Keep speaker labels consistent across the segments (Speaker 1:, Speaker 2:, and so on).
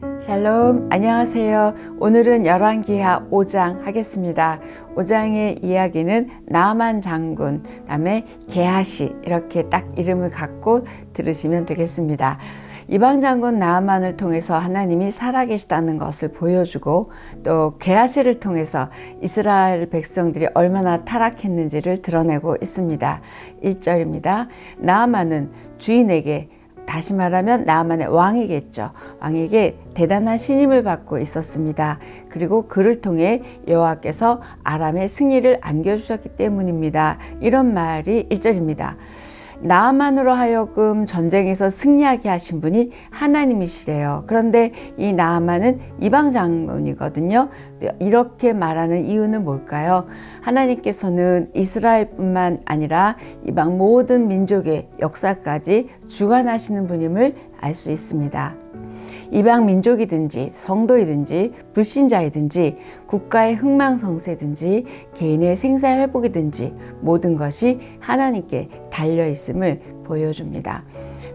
Speaker 1: 샬롬, 안녕하세요. 오늘은 열왕기하 5장 하겠습니다. 5장의 이야기는 나만 장군, 다음에 게하시 이렇게 딱 이름을 갖고 들으시면 되겠습니다. 이방 장군 나만을 통해서 하나님이 살아계시다는 것을 보여주고 또 게하시를 통해서 이스라엘 백성들이 얼마나 타락했는지를 드러내고 있습니다. 1절입니다. 나만은 주인에게 다시 말하면 나만의 왕이겠죠. 왕에게 대단한 신임을 받고 있었습니다. 그리고 그를 통해 여호와께서 아람의 승리를 안겨주셨기 때문입니다. 이런 말이 1절입니다. 나만으로 하여금 전쟁에서 승리하게 하신 분이 하나님이시래요. 그런데 이 나만은 이방 장군이거든요. 이렇게 말하는 이유는 뭘까요? 하나님께서는 이스라엘뿐만 아니라 이방 모든 민족의 역사까지 주관하시는 분임을 알 수 있습니다. 이방 민족이든지 성도이든지 불신자이든지 국가의 흥망성쇠든지 개인의 생사 회복이든지 모든 것이 하나님께 달려 있음을 보여줍니다.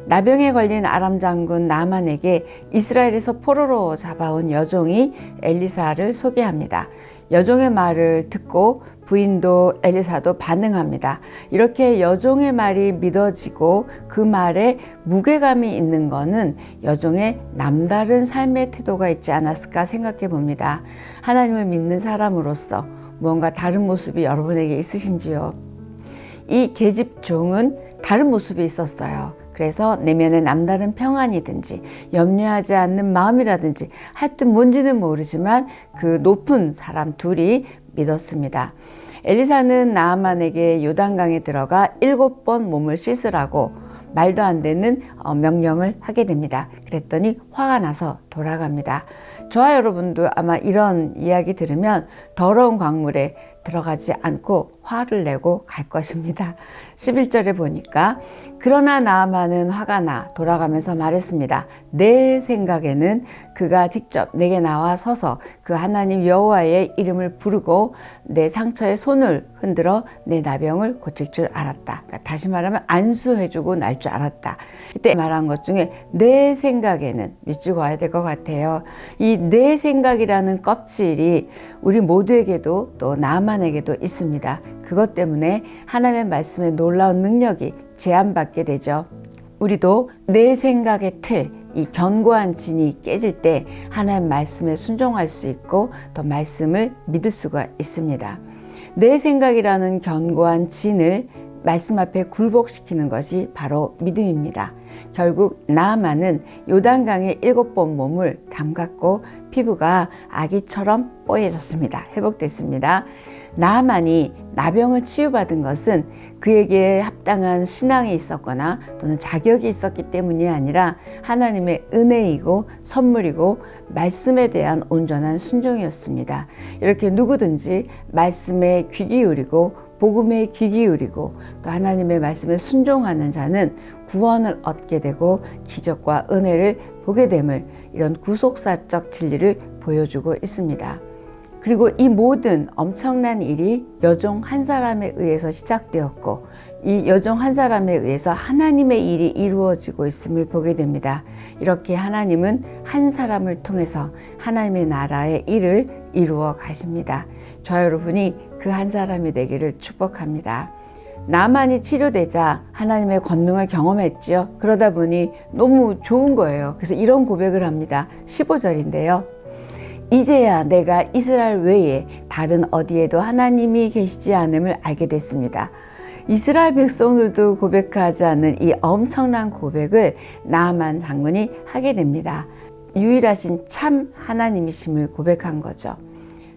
Speaker 1: 나병에 걸린 아람 장군 나만에게 이스라엘에서 포로로 잡아온 여종이 엘리사를 소개합니다. 여종의 말을 듣고 부인도 엘리사도 반응합니다. 이렇게 여종의 말이 믿어지고 그 말에 무게감이 있는 것은 여종의 남다른 삶의 태도가 있지 않았을까 생각해 봅니다. 하나님을 믿는 사람으로서 무언가 다른 모습이 여러분에게 있으신지요? 이 계집종은 다른 모습이 있었어요. 그래서 내면에 남다른 평안이든지 염려하지 않는 마음이라든지 하여튼 뭔지는 모르지만 그 높은 사람 둘이 믿었습니다. 엘리사는 나아만에게 요단강에 들어가 일곱 번 몸을 씻으라고 말도 안 되는 어, 명령을 하게 됩니다. 그랬더니 화가 나서 돌아갑니다. 저와 여러분도 아마 이런 이야기 들으면 더러운 광물에 들어가지 않고 화를 내고 갈 것입니다. 11절에 보니까 그러나 나만은 화가 나 돌아가면서 말했습니다. 내 생각에는 그가 직접 내게 나와 서서 그 하나님 여호와의 이름을 부르고 내 상처에 손을 흔들어 내 나병을 고칠 줄 알았다. 그러니까 다시 말하면 안수해주고 날 줄 알았다. 이때 말한 것 중에 내 생각에는 밑줄 그어야 될 것 같아요. 이 내 생각이라는 껍질이 우리 모두에게도 또 나만에게도 있습니다. 그것 때문에 하나님의 말씀의 놀라운 능력이 제한받게 되죠. 우리도 내 생각의 틀, 이 견고한 진이 깨질 때 하나님 말씀에 순종할 수 있고 또 말씀을 믿을 수가 있습니다. 내 생각이라는 견고한 진을 말씀 앞에 굴복시키는 것이 바로 믿음입니다. 결국 나만은 요단강에 일곱 번 몸을 담갔고 피부가 아기처럼 뽀얘졌습니다. 회복됐습니다. 나만이 나병을 치유받은 것은 그에게 합당한 신앙이 있었거나 또는 자격이 있었기 때문이 아니라 하나님의 은혜이고 선물이고 말씀에 대한 온전한 순종이었습니다. 이렇게 누구든지 말씀에 귀 기울이고 복음에 귀 기울이고 또 하나님의 말씀에 순종하는 자는 구원을 얻게 되고 기적과 은혜를 보게 됨을 이런 구속사적 진리를 보여주고 있습니다. 그리고 이 모든 엄청난 일이 여종 한 사람에 의해서 시작되었고 이 여종 한 사람에 의해서 하나님의 일이 이루어지고 있음을 보게 됩니다. 이렇게 하나님은 한 사람을 통해서 하나님의 나라의 일을 이루어 가십니다. 저 여러분이 그 한 사람이 되기를 축복합니다. 나만이 치료되자 하나님의 권능을 경험했지요. 그러다 보니 너무 좋은 거예요. 그래서 이런 고백을 합니다. 15절인데요. 이제야 내가 이스라엘 외에 다른 어디에도 하나님이 계시지 않음을 알게 됐습니다. 이스라엘 백성들도 고백하지 않는 이 엄청난 고백을 나만 장군이 하게 됩니다. 유일하신 참 하나님이심을 고백한 거죠.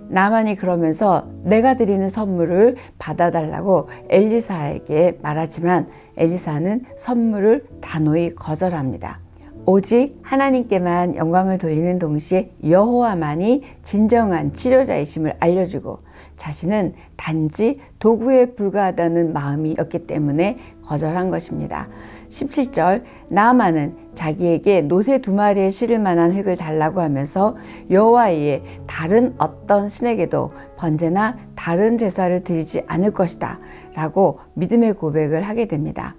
Speaker 1: 나만이 그러면서 내가 드리는 선물을 받아달라고 엘리사에게 말하지만 엘리사는 선물을 단호히 거절합니다. 오직 하나님께만 영광을 돌리는 동시에 여호와만이 진정한 치료자이심을 알려주고 자신은 단지 도구에 불과하다는 마음이었기 때문에 거절한 것입니다. 17절 나아만은 자기에게 노새 두 마리의 실을 만한 획을 달라고 하면서 여호와의 다른 어떤 신에게도 번제나 다른 제사를 드리지 않을 것이다 라고 믿음의 고백을 하게 됩니다.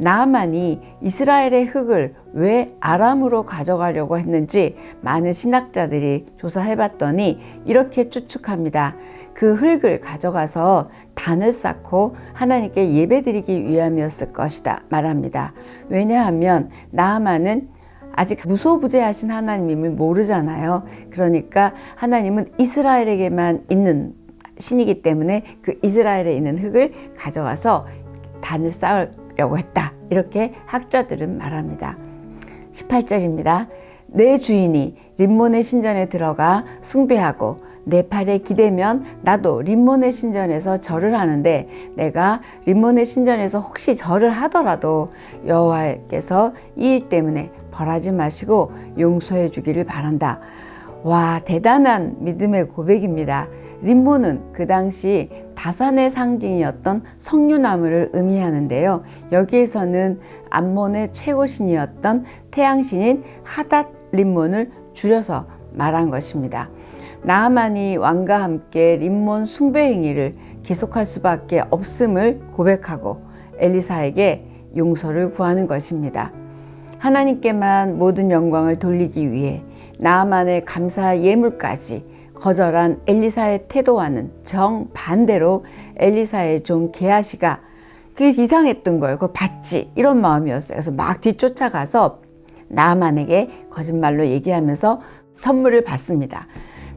Speaker 1: 나만이 이스라엘의 흙을 왜 아람으로 가져가려고 했는지 많은 신학자들이 조사해 봤더니 이렇게 추측합니다. 그 흙을 가져가서 단을 쌓고 하나님께 예배드리기 위함이었을 것이다 말합니다. 왜냐하면 나아만은 아직 무소부재하신 하나님임을 모르잖아요. 그러니까 하나님은 이스라엘에게만 있는 신이기 때문에 그 이스라엘에 있는 흙을 가져가서 단을 쌓으 려고 했다. 이렇게 학자들은 말합니다. 18절입니다. 내 주인이 림몬의 신전에 들어가 숭배하고 내 팔에 기대면 나도 림몬의 신전에서 절을 하는데 내가 림몬의 신전에서 혹시 절을 하더라도 여호와께서 이 일 때문에 벌하지 마시고 용서해 주기를 바란다. 와, 대단한 믿음의 고백입니다. 림모는 그 당시 다산의 상징이었던 석류나무를 의미하는데요. 여기에서는 암몬의 최고신이었던 태양신인 하닷 림몬을 줄여서 말한 것입니다. 나아만이 왕과 함께 림몬 숭배 행위를 계속할 수밖에 없음을 고백하고 엘리사에게 용서를 구하는 것입니다. 하나님께만 모든 영광을 돌리기 위해 나아만의 감사 예물까지 거절한 엘리사의 태도와는 정반대로 엘리사의 종 게하시가 그게 이상했던 거예요. 그거 받지 이런 마음이었어요. 그래서 막 뒤쫓아가서 나아만에게 거짓말로 얘기하면서 선물을 받습니다.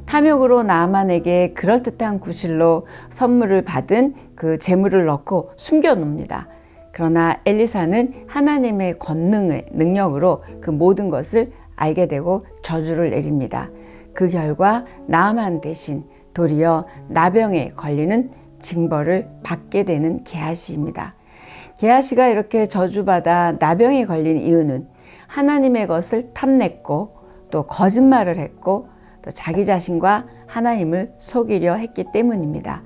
Speaker 1: 탐욕으로 나아만에게 그럴듯한 구실로 선물을 받은 그 재물을 넣고 숨겨 놓습니다. 그러나 엘리사는 하나님의 권능의 능력으로 그 모든 것을 알게 되고 저주를 내립니다. 그 결과 나만 대신 도리어 나병에 걸리는 징벌을 받게 되는 게하시입니다. 게하시가 이렇게 저주받아 나병에 걸린 이유는 하나님의 것을 탐냈고 또 거짓말을 했고 또 자기 자신과 하나님을 속이려 했기 때문입니다.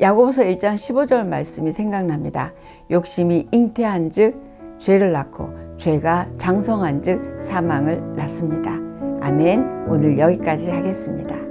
Speaker 1: 야고보서 1장 15절 말씀이 생각납니다. 욕심이 잉태한즉 죄를 낳고 죄가 장성한즉 사망을 낳습니다. 아멘. 오늘 여기까지 하겠습니다.